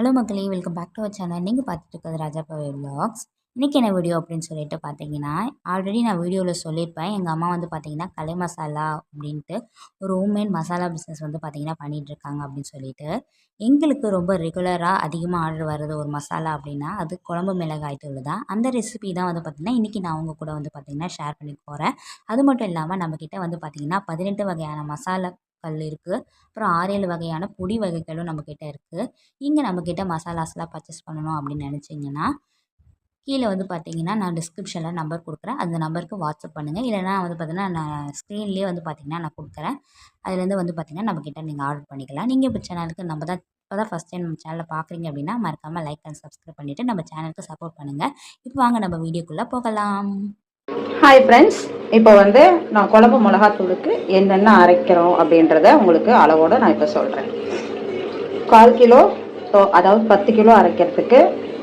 Hello மக்களே welcome back to our channel நீங்கள் பார்த்துட்டு இருக்கிறது ராஜா பவே vlogs. இன்றைக்கி என்ன வீடியோ அப்படின்னு சொல்லிட்டு பார்த்தீங்கன்னா ஆல்ரெடி நான் வீடியோவில் சொல்லியிருப்பேன். எங்கள் அம்மா வந்து பார்த்தீங்கன்னா கலை மசாலா அப்படின்ட்டு ஒரு ஹோம்மேட் மசாலா பிஸ்னஸ் வந்து பார்த்தீங்கன்னா பண்ணிகிட்ருக்காங்க அப்படின்னு சொல்லிட்டு எங்களுக்கு ரொம்ப ரெகுலராக அதிகமாக ஆர்டர் வர்றது ஒரு மசாலா அப்படின்னா அது குழம்பு மிளகாய் தூள் தான். அந்த ரெசிபி தான் வந்து பார்த்திங்கன்னா இன்றைக்கி நான் உங்கள் கூட வந்து பார்த்திங்கன்னா ஷேர் பண்ணி போகிறேன் அது மட்டும் இல்லாமல் நம்மக்கிட்ட வந்து பார்த்திங்கன்னா பதினெட்டு வகையான மசாலா கல் இருக்குது அப்புறம் ஆறேழு வகையான பொடி வகைகளும் நம்மக்கிட்ட இருக்குது நீங்கள் நம்மக்கிட்ட மசாலாஸ்லாம் பர்ச்சேஸ் பண்ணணும் அப்படின்னு நினச்சிங்கன்னா கீழே வந்து பார்த்தீங்கன்னா நான் டிஸ்கிரிப்ஷனில் நம்பர் கொடுக்குறேன். அந்த நம்பருக்கு வாட்ஸ்அப் பண்ணுங்கள் இல்லைனா வந்து பார்த்தீங்கன்னா நான் ஸ்க்ரீன்லேயே வந்து பார்த்தீங்கன்னா நான் கொடுக்குறேன். அதுலேருந்து வந்து பார்த்தீங்கன்னா நம்மக்கிட்ட நீங்கள் ஆர்டர் பண்ணிக்கலாம். நீங்கள் இப்போ சேனலுக்கு நம்ம தான் இப்போ தான் ஃபஸ்ட் டைம் நம்ம சேனலில் பார்க்குறீங்க அப்படின்னா மறக்காமல் லைக் அண்ட் சப்ஸ்கிரைப் பண்ணிவிட்டு நம்ம சேனலுக்கு சப்போர்ட் பண்ணுங்கள் இப்போ வாங்க நம்ம வீடியோக்குள்ளே போகலாம். ஹாய் ஃப்ரெண்ட்ஸ் இப்போ வந்து நான் குழம்பு மிளகாத்தூளுக்கு என்னென்ன அரைக்கிறோம் அப்படின்றத உங்களுக்கு அளவோட நான் இப்போ சொல்கிறேன் கால் கிலோ தோ- அதாவது பத்து கிலோ அரைக்கிறதுக்கு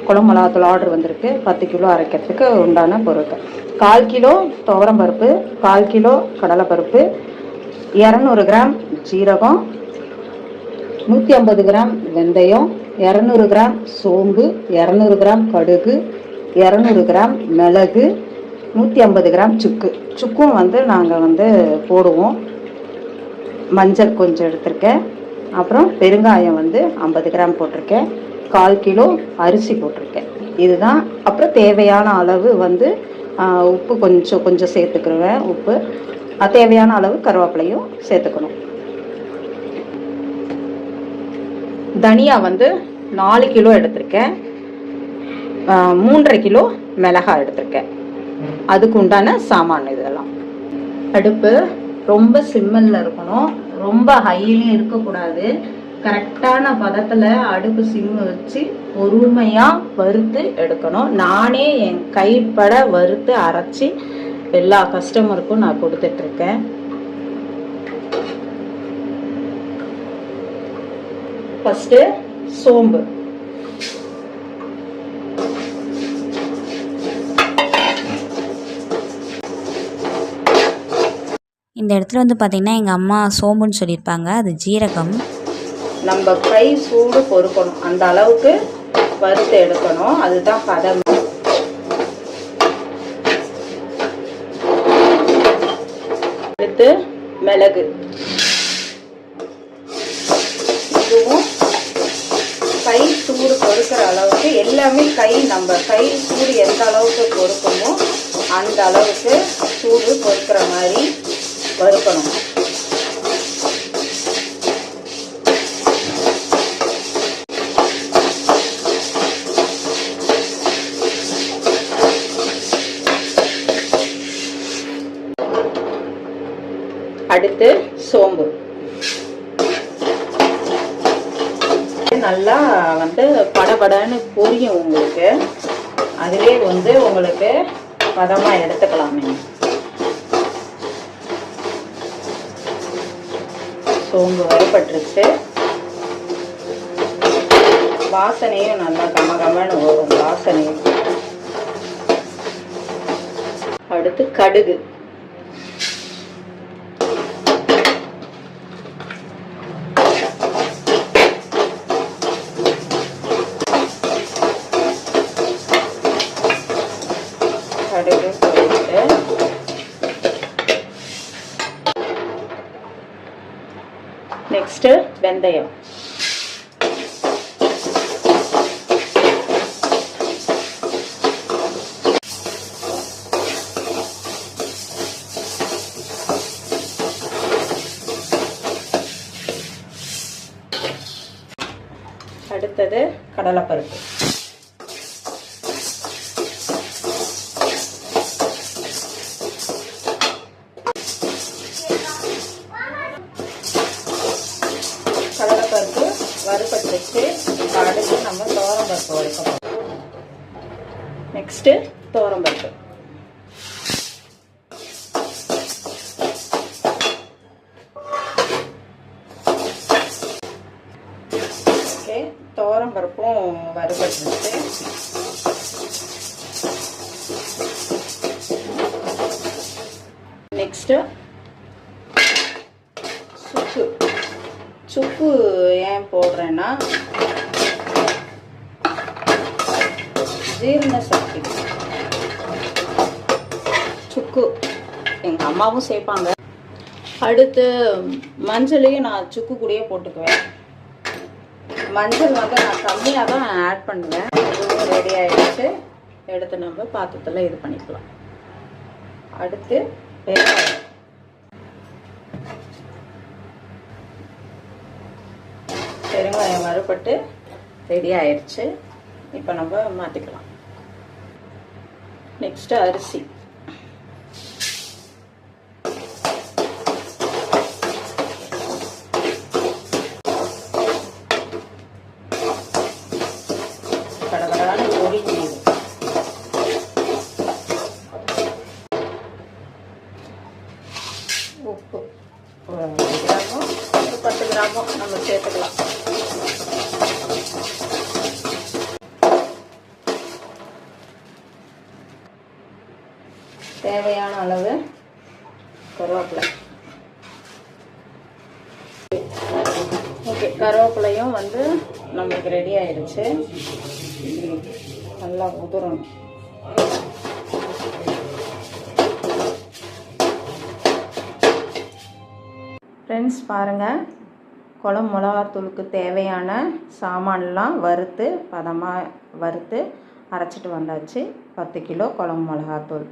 குழம்பு மிளகாத்தூள் ஆர்டர் வந்திருக்கு. பத்து கிலோ அரைக்கிறதுக்கு உண்டான பொருட்கள். கால் கிலோ துவரம்பருப்பு கால் கிலோ கடலைப்பருப்பு இரநூறு கிராம் ஜீரகம் நூற்றி ஐம்பது கிராம் வெந்தயம் இரநூறு கிராம் சோம்பு இரநூறு கிராம் கடுகு இரநூறு கிராம் மிளகு நூற்றி ஐம்பது கிராம் சுக்கு. சுக்கும் வந்து நாங்கள் வந்து போடுவோம். மஞ்சள் கொஞ்சம் எடுத்திருக்கேன். அப்புறம் பெருங்காயம் வந்து ஐம்பது கிராம் போட்டிருக்கேன். கால் கிலோ அரிசி போட்டிருக்கேன். இதுதான். அப்புறம் தேவையான அளவு வந்து உப்பு கொஞ்சம் கொஞ்சம் சேர்த்துக்கிருவேன் உப்பு. தேவையான அளவு கருவேப்பிலையும் சேர்த்துக்கணும். தனியா வந்து நாலு கிலோ எடுத்திருக்கேன். மூன்றரை கிலோ மிளகாய் எடுத்திருக்கேன். அதுக்கு உண்டான சாமான் இதெல்லாம். அடுப்பு ரொம்ப சிம்மல்ல இருக்கணும். ரொம்ப ஹையிலையும் இருக்கக்கூடாது. கரெக்டான பதத்தில் அடுப்பு சிம்மு வச்சு பொறுமையாக வறுத்து எடுக்கணும். நானே என் கைப்பட வறுத்து அரைச்சி எல்லா கஸ்டமருக்கும் நான் கொடுத்துட்ருக்கேன். ஃபஸ்ட்டு சோம்பு. இந்த இடத்துல வந்து பார்த்திங்கன்னா எங்கள் அம்மா சோம்புன்னு சொல்லியிருப்பாங்க. அது ஜீரகம். நம்ம கை சூடு பொறுக்கணும். அந்த அளவுக்கு வறுத்து எடுக்கணும். அதுதான் பதம். அடுத்து மிளகு. இதுவும் கை சூடு பொறுக்கிற அளவுக்கு எல்லாமே கை நம்ம கை சூடு எந்த அளவுக்கு பொறுக்குமோ அந்த அளவுக்கு சூடு பொறுக்கிற மாதிரி வறுக்கணும். அடுத்து சோம்பு. நல்லா வந்து படபடன்னு புரியும் உங்களுக்கு. அதுவே வந்து உங்களுக்கு பதமா எடுத்துக்கலாமே சோம்பு வரப்பட்டுருச்சு வாசனையும் நல்லா கம கமன்னு வரும் வாசனையும். அடுத்து கடுகு. நெக்ஸ்ட் வெந்தயம். அடுத்தது கடலைப்பருப்பு கடலைப்பருப்பு. வறுபட்டுச்சு இப்போ அடுத்து நம்ம துவரம்பருப்பு வறுக்கணும் நெக்ஸ்ட்டு துவரம்பருப்பு ஓகே துவரம்பருப்பும் வறுபட்டுச்சு ஏன் போடுறேன்னா ஜீரண சக்தி. சுக்கு. எங்கள் அம்மாவும் சேர்ப்பாங்க. அடுத்து மஞ்சளையும் நான் சுக்கு கூடயே போட்டுக்குவேன். மஞ்சள் வந்து நான் கம்மியாக தான் ஆட் பண்ணுவேன். இதுவும் ரெடி ஆயிடுச்சு. எடுத்து நம்ம பாத்திரத்தில் இது பண்ணிக்கலாம். அடுத்து வெங்காயம். கஷ்டப்பட்டு ரெடி ஆயிடுச்சு இப்போ நம்ம மாற்றிக்கலாம் நெக்ஸ்ட்டு அரிசி கடகடான பொடிக்குது உப்பு ஒரு அஞ்சு கிராமோ ஒரு பத்து கிராமோ நம்ம சேர்த்துக்கலாம் தேவையான அளவு கருவேப்பிலை. ஓகே கருவேப்பிலையும் வந்து நம்மளுக்கு ரெடி ஆயிடுச்சு. நல்லா உதுறணும் ஃப்ரெண்ட்ஸ் பாருங்கள் குளம் மிளகாத்தூளுக்கு தேவையான சாமான்லாம் வறுத்து பதமாக வறுத்து அரைச்சிட்டு வந்தாச்சு. பத்து கிலோ குளம் மிளகாத்தூள்.